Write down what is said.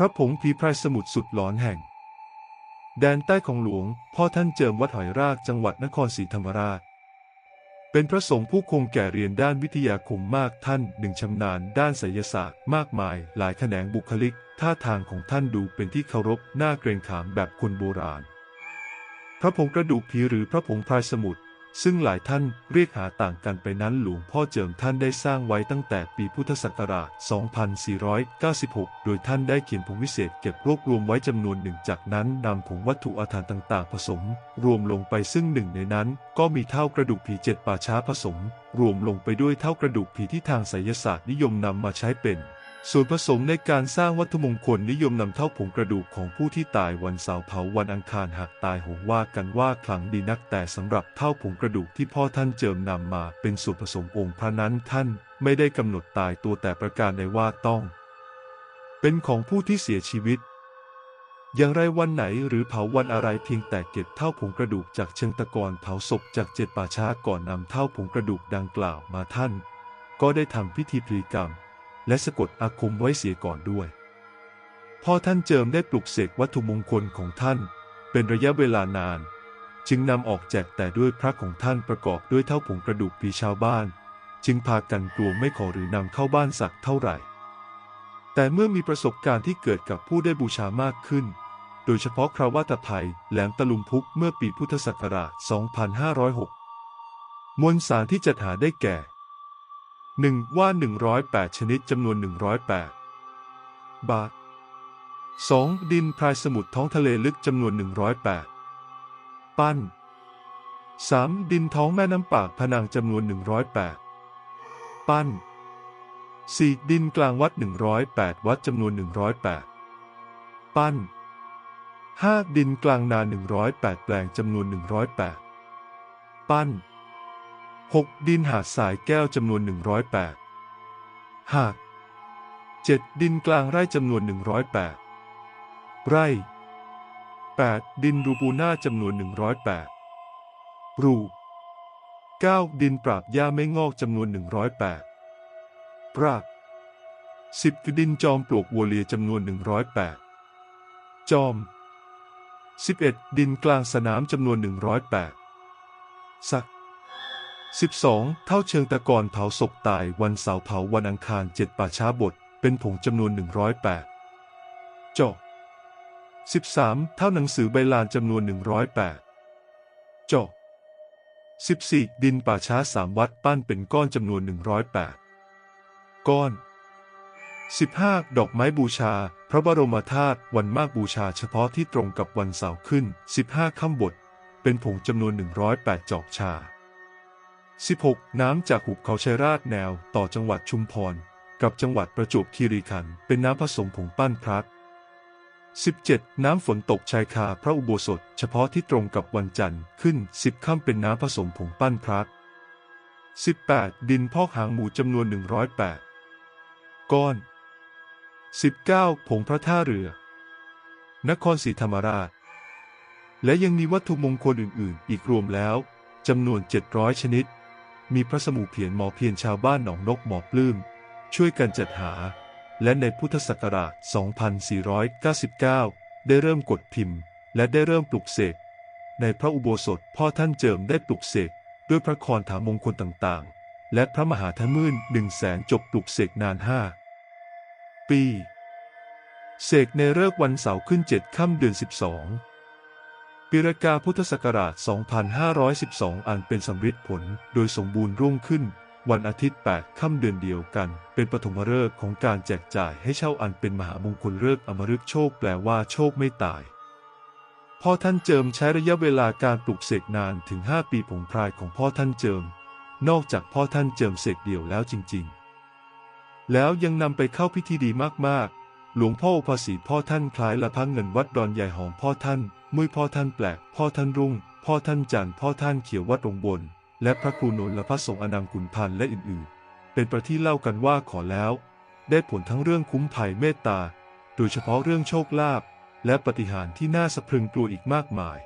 ระผงผีพรายสมุทรสุดหลอนแห่ง แดนใต้ของหลวง พ่อท่านเจิมวัดหอยรากจังหวัดนครศรีธรรมราช เป็นพระสงฆ์ผู้คงแก่เรียนด้านวิทยาคมมากท่านหนึ่งชำนาญด้านไสยศาสตร์มากมาย หลายแขนงบุคลิก ท่าทางของท่านดูเป็นที่เคารพน่าเกรงขามแบบคนโบราณ พระผงกระดูกผีหรือพระผงพรายสมุทร ซึ่งหลายท่านเรียกหาต่างกันไปนั้นหลวงพ่อเจิมท่านได้สร้างไว้ตั้งแต่ปีพุทธศักราช 2496 โดยท่านได้เขียนผงวิเศษเก็บรวบรวมไว้จำนวนหนึ่งจากนั้นนำผงวัตถุอาถรรพ์ต่าง ๆ ผสม รวมลงไปซึ่งหนึ่งในนั้น ก็มีเท่ากระดูกผีเจ็ดป่าช้าผสม รวมลงไปด้วยเท่ากระดูกผีที่ทางไสยศาสตร์นิยมนำมาใช้เป็น ส่วนผสมในการสร้างวัตถุมงคลนิยมนำเท่าผงกระดูกของผู้ที่ตายวันเสาร์เผาวันอังคารหากตายหงว่ากันว่าขลังดีนักแต่สำหรับเท่าผงกระดูกที่พ่อท่านเจิมนำมาเป็นส่วนผสมองค์พระนั้นท่านไม่ได้กำหนดตายตัวแต่ประการใดว่าต้อง เป็นของผู้ที่เสียชีวิต อย่างไรวันไหนหรือเผาวันอะไรเพียงแต่เก็บเท่าผงกระดูกจากเชิงตะกอนเผาศพจากเจ็ดป่าช้าก่อนนำเท่าผงกระดูกดังกล่าวมาท่าน ก็ได้ทำพิธีพลีกรรม และสะกดอาคมไว้เสียก่อนด้วย พอท่านเจิมได้ปลุกเสกวัตถุมงคลของท่าน เป็นระยะเวลานาน จึงนำออกแจกแต่ด้วยพระของท่านประกอบด้วยเท่าผงกระดูกปีชาวบ้าน จึงพากันกลัวไม่ขอหรือนำเข้าบ้านสักเท่าไหร่ แต่เมื่อมีประสบการณ์ที่เกิดกับผู้ได้บูชามากขึ้น โดยเฉพาะคราวาตภัยแหลมตะลุมพุกเมื่อปีพุทธศักราช 2506 มวลสารที่จัดหาได้แก่ 1. ว่า 108 ชนิดจำนวน 108 บาท 2. ดินพรายสมุทรท้องทะเลลึกจำนวน 108 ปั้น 3. ดินท้องแม่น้ำปากพนังจำนวน 108 ปั้น 4. ดินกลางวัด 108 วัดจำนวน 108 ปั้น 5. ดินกลางนา 108 แปลงจำนวน 108 ปั้น 6. ดินหาดสายแก้วจำนวน 108 หาก 7. ดินกลางไร่จำนวน 108 ไร่ 8. ดินรูปูน่าจำนวน 108 รู 9. ดินปราบหญ้าไม่งอกจำนวน 108 ปราก 10. คือดินจอมปลวกวัวเลียจำนวน 108 จอม 11. ดินกลางสนามจำนวน 108 สัก 12. เท่าเชิงตะกอนเผาศพตายวันเสาร์เผาวันอังคารเจ็ดป่าช้าบท เป็นผงจำนวน 108จาะ 13. เท่าหนังสือใบลานจำนวน 108จาะ 14. ดินป่าช้าสามวัดปั้นเป็นก้อนจำนวน 108 ก้อน 15. ดอกไม้บูชา พระบรมธาตุวันมากบูชาเฉพาะที่ตรงกับวันเสาร์ขึ้น 15 ค่ำบท เป็นผงจำนวน 108 จอกชา 16. น้ำจากหุบเขาชัยราชแนวต่อจังหวัดชุมพร กับจังหวัดประจวบคีรีขันธ์เป็นน้ำผสมผงปั้นพระ 17. น้ำฝนตกชายคาพระอุโบสถ เฉพาะที่ตรงกับวันจันทร์ขึ้น 10ค่ำเป็นน้ำผสมผงปั้นพระ 18. ดินพอกหางหมูจำนวน 108 ก้อน 19. ผงพระท่าเรือ นครศรีธรรมราช และยังมีวัตถุมงคลอื่น ๆ อีกรวมแล้วจำนวน 700 ชนิด มีพระสมุเพียรหมอเพียรชาวบ้านหนองนกหมอปลื้ม ช่วยกันจัดหา และในพุทธศักราช 2499 ได้เริ่มกดพิมพ์ และได้เริ่มปลุกเสก ในพระอุโบสถพ่อท่านเจิมได้ปลุกเสกด้วยพระครถามงคลต่างๆ และพระมหาธมื่นหนึ่งแสนจบปลุกเสกนานห้าปี เสกในเลิกวันเสาร์ขึ้นเจ็ดค่ำเดือน12 ปีรกาพุทธศักราช 2512 อันเป็นสำริดผลโดยสมบูรณ์รุ่งขึ้น วันอาทิตย์ 8 ค่ำเดือนเดียวกัน เป็นปฐมฤกษ์ของการแจกจ่ายให้เช่าอันเป็นมหามงคลฤกษ์อมฤกษ์โชคแปลว่าโชคไม่ตาย พ่อท่านเจิมใช้ระยะเวลาการปลุกเสกนานถึง 5 ปีผงพรายของพ่อท่านเจิม นอกจากพ่อท่านเจิมเสกเดี่ยวแล้วจริง ๆ แล้วยังนำไปเข้าพิธีดีมากๆ หลวงพ่ออุปสีพ่อท่านคล้ายละพังเงินวัดดอนใหญ่หอมพ่อท่าน มุ้ยพ่อท่านแปลก พ่อท่านรุ่ง พ่อท่านจันทร์พ่อท่านเขียววัดตรงบน และพระครูนนท์และพระสงฆ์อนังกุนพันธ์และอื่นๆ เป็นประที่เล่ากันว่าขอแล้ว ได้ผลทั้งเรื่องคุ้มภัยเมตตา โดยเฉพาะเรื่องโชคลาภและปฏิหารที่น่าสะพรึงกลัวอีกมากมาย